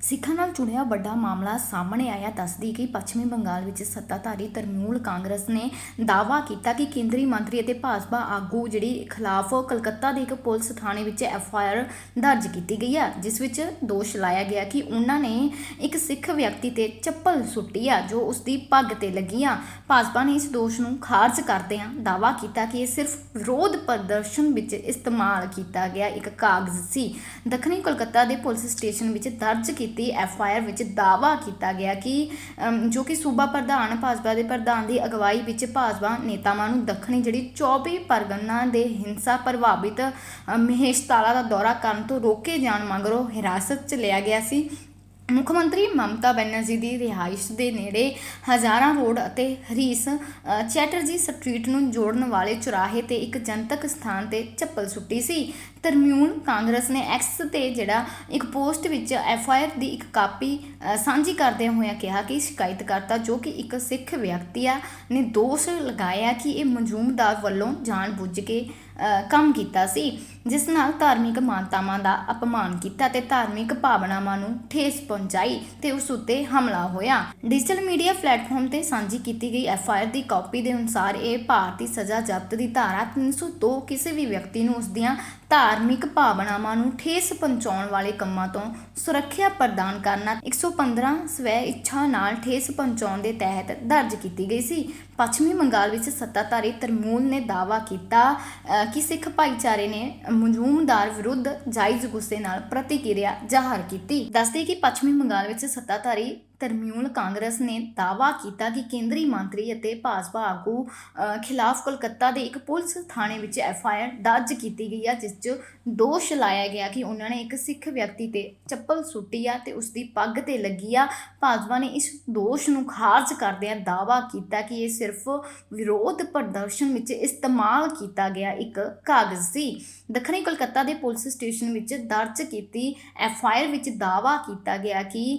ਸਿੱਖਾਂ ਨਾਲ ਜੁੜਿਆ ਵੱਡਾ ਮਾਮਲਾ ਸਾਹਮਣੇ ਆਇਆ, ਦੱਸਦੀ ਕਿ ਪੱਛਮੀ ਬੰਗਾਲ ਵਿੱਚ ਸੱਤਾਧਾਰੀ ਤਰਨਮੂਲ ਕਾਂਗਰਸ ਨੇ ਦਾਅਵਾ ਕੀਤਾ ਕਿ ਕੇਂਦਰੀ ਮੰਤਰੀ ਅਤੇ ਭਾਜਪਾ ਆਗੂ ਜਿਹੜੀ ਖਿਲਾਫ ਕਲਕੱਤਾ ਦੇ ਇੱਕ ਪੁਲਿਸ ਥਾਣੇ ਵਿੱਚ ਐਫ ਆਈ ਆਰ ਦਰਜ ਕੀਤੀ ਗਈ ਹੈ ਜਿਸ ਵਿੱਚ ਦੋਸ਼ ਲਾਇਆ ਗਿਆ ਕਿ ਉਹਨਾਂ ਨੇ ਇੱਕ ਸਿੱਖ ਵਿਅਕਤੀ ਤੇ ਚੱਪਲ ਸੁੱਟੀ ਆ, ਜੋ ਉਸ ਦੀ ਪੱਗ ਤੇ ਲੱਗੀ ਆ। ਭਾਜਪਾ ਨੇ ਇਸ ਦੋਸ਼ ਨੂੰ ਖਾਰਜ ਕਰਦਿਆਂ ਦਾਅਵਾ ਕੀਤਾ ਕਿ ਇਹ ਸਿਰਫ ਵਿਰੋਧ ਪ੍ਰਦਰਸ਼ਨ ਵਿੱਚ ਇਸਤੇਮਾਲ ਕੀਤਾ ਗਿਆ ਇੱਕ ਕਾਗਜ਼ ਸੀ। ਦੱਖਣੀ ਕੋਲਕਾਤਾ ਦੇ ਪੁਲਿਸ ਸਟੇਸ਼ਨ ਵਿੱਚ ਦਰਜ ਕੀਤੀ ਕੀਤੀ ਐਫ ਆਈ ਆਰ ਵਿੱਚ ਦਾਅਵਾ ਕੀਤਾ ਗਿਆ ਕਿ ਅਮ, ਜੋ ਕਿ ਸੂਬਾ ਪ੍ਰਧਾਨ ਭਾਜਪਾ ਦੇ ਪ੍ਰਧਾਨ ਦੀ ਅਗਵਾਈ ਵਿੱਚ ਭਾਜਪਾ ਨੇਤਾਵਾਂ ਨੂੰ ਦੱਖਣੀ ਜਿਹੜੀ 24 ਪਰਗਨਾ ਦੇ ਹਿੰਸਾ ਪ੍ਰਭਾਵਿਤ ਮਹੇਸ਼ ਤਾਲਾ ਦਾ ਦੌਰਾ ਕਰਨ ਤੋਂ ਰੋਕੇ ਜਾਣ ਮਗਰੋਂ ਹਿਰਾਸਤ 'ਚ ਲਿਆ ਗਿਆ ਸੀ। ਮੁੱਖ ਮੰਤਰੀ ਮਮਤਾ ਬੈਨਰਜੀ ਦੀ ਰਿਹਾਇਸ਼ ਦੇ ਨੇੜੇ ਹਜ਼ਾਰਾਂ ਰੋਡ ਅਤੇ ਹਰੀਸ ਚੈਟਰਜੀ ਸਟਰੀਟ ਨੂੰ ਜੋੜਨ ਵਾਲੇ ਚੁਰਾਹੇ ਤੇ ਇੱਕ ਜਨਤਕ ਸਥਾਨ ਤੇ ਚੱਪਲ ਸੁੱਟੀ ਸੀ। ਤਰਮਿਊਨ ਕਾਂਗਰਸ ਨੇ ਐਕਸ ਤੇ ਜਿਹੜਾ ਇੱਕ ਪੋਸਟ ਵਿੱਚ ਐਫ ਆਈ ਆਰ ਦੀ ਇੱਕ ਕਾਪੀ ਸਾਂਝੀ ਕਰਦਿਆਂ ਹੋਇਆ ਕਿਹਾ ਕਿ ਸ਼ਿਕਾਇਤਕਰਤਾ ਜੋ ਕਿ ਇੱਕ ਸਿੱਖ ਵਿਅਕਤੀ ਆ ਨੇ ਦੋਸ਼ ਲਗਾਇਆ ਕਿ ਇਹ ਮਜੂਮਦਾਰ ਵੱਲੋਂ ਜਾਣਬੁੱਝ ਕੇ ਕੰਮ ਕੀਤਾ ਸੀ, ਜਿਸ ਨਾਲ ਧਾਰਮਿਕ ਮਾਨਤਾਵਾਂ ਦਾ ਅਪਮਾਨ ਕੀਤਾ ਤੇ ਧਾਰਮਿਕ ਭਾਵਨਾਵਾਂ ਨੂੰ ਠੇਸ ਪਹੁੰਚਾਈ ਤੇ ਉਸ ਉੱਤੇ ਹਮਲਾ ਹੋਇਆ। ਡਿਜੀਟਲ ਮੀਡੀਆ ਪਲੇਟਫਾਰਮ ਤੇ ਸਾਂਝੀ ਕੀਤੀ ਗਈ ਐਫ ਆਈ ਆਰ ਦੀ ਕਾਪੀ ਦੇ ਅਨੁਸਾਰ ਇਹ ਭਾਰਤੀ ਸਜ਼ਾ ਜ਼ਬਤ ਦੀ ਧਾਰਾ 302 ਕਿਸੇ ਵੀ ਵਿਅਕਤੀ ਨੂੰ ਉਸ ਦੀਆਂ ਧਾਰਮਿਕ ਭਾਵਨਾਵਾਂ ਨੂੰ ਠੇਸ ਪਹੁੰਚਾਉਣ ਵਾਲੇ ਕੰਮਾਂ ਤੋਂ ਸੁਰੱਖਿਆ ਪ੍ਰਦਾਨ ਕਰਨਾ 115 ਸਵੈ ਇੱਛਾ ਨਾਲ ਠੇਸ ਪਹੁੰਚਾਉਣ ਦੇ ਤਹਿਤ ਦਰਜ ਕੀਤੀ ਗਈ ਸੀ। ਪੱਛਮੀ ਬੰਗਾਲ ਵਿੱਚ ਸੱਤਾਧਾਰੀ ਤਰਮੂਲ ਨੇ ਦਾਅਵਾ ਕੀਤਾ ਅ, ਸਿੱਖ ਭਾਈਚਾਰੇ ਨੇ ਮਜੂਮਦਾਰ ਵਿਰੁੱਧ ਜਾਇਜ਼ ਗੁੱਸੇ ਨਾਲ ਪ੍ਰਤੀਕਿਰਿਆ ਜ਼ਾਹਰ ਕੀਤੀ। ਦੱਸਦੇ ਕਿ ਪੱਛਮੀ ਬੰਗਾਲ ਵਿੱਚ ਸੱਤਾਧਾਰੀ ਤਰਮਿਊਲ ਕਾਂਗਰਸ ਨੇ ਦਾਅਵਾ ਕੀਤਾ ਕਿ ਕੇਂਦਰੀ ਮੰਤਰੀ ਅਤੇ ਭਾਜਪਾ ਆਗੂ ਖਿਲਾਫ ਕੋਲਕਾਤਾ ਦੇ ਇੱਕ ਪੁਲਿਸ ਥਾਣੇ ਵਿੱਚ ਐਫ ਆਈ ਆਰ ਦਰਜ ਕੀਤੀ ਗਈ ਹੈ ਜਿਸ 'ਚ ਦੋਸ਼ ਲਾਇਆ ਗਿਆ ਕਿ ਉਹਨਾਂ ਨੇ ਇੱਕ ਸਿੱਖ ਵਿਅਕਤੀ ਤੇ ਚੱਪਲ ਸੁੱਟੀ ਆ ਤੇ ਉਸ ਦੀ ਪੱਗ ਤੇ ਲੱਗੀ ਆ। ਭਾਜਪਾ ਨੇ ਇਸ ਦੋਸ਼ ਨੂੰ ਖਾਰਜ ਕਰਦਿਆਂ ਦਾਅਵਾ ਕੀਤਾ ਕਿ ਇਹ ਸਿਰਫ ਵਿਰੋਧ ਪ੍ਰਦਰਸ਼ਨ ਵਿੱਚ ਇਸਤੇਮਾਲ ਕੀਤਾ ਗਿਆ ਇੱਕ ਕਾਗਜ਼ ਸੀ। ਦੱਖਣੀ ਕੋਲਕਾਤਾ ਦੇ ਪੁਲਿਸ ਸਟੇਸ਼ਨ ਵਿੱਚ ਦਰਜ ਕੀਤੀ ਐਫ ਆਈ ਆਰ ਵਿੱਚ ਦਾਅਵਾ ਕੀਤਾ ਗਿਆ ਕਿ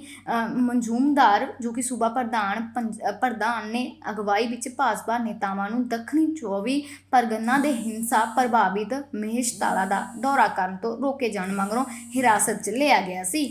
ਮਨਜੂਮ ਮਨਜ਼ੂਮਦਾਰ ਜੋ ਕਿ ਸੂਬਾ ਪ੍ਰਧਾਨ ਪੰਜ- ਪ੍ਰਧਾਨ ਨੇ ਅਗਵਾਈ ਵਿੱਚ ਭਾਜਪਾ ਨੇਤਾਵਾਂ ਨੂੰ ਦੱਖਣੀ 24 ਪਰਗਨਾ ਦੇ ਹਿੰਸਾ ਪ੍ਰਭਾਵਿਤ ਮਹੇਸ਼ ਤਾਲਾ ਦਾ ਦੌਰਾ ਕਰਨ ਤੋਂ ਰੋਕੇ ਜਾਣ ਮਗਰੋਂ ਹਿਰਾਸਤ 'ਚ ਲਿਆ ਗਿਆ ਸੀ।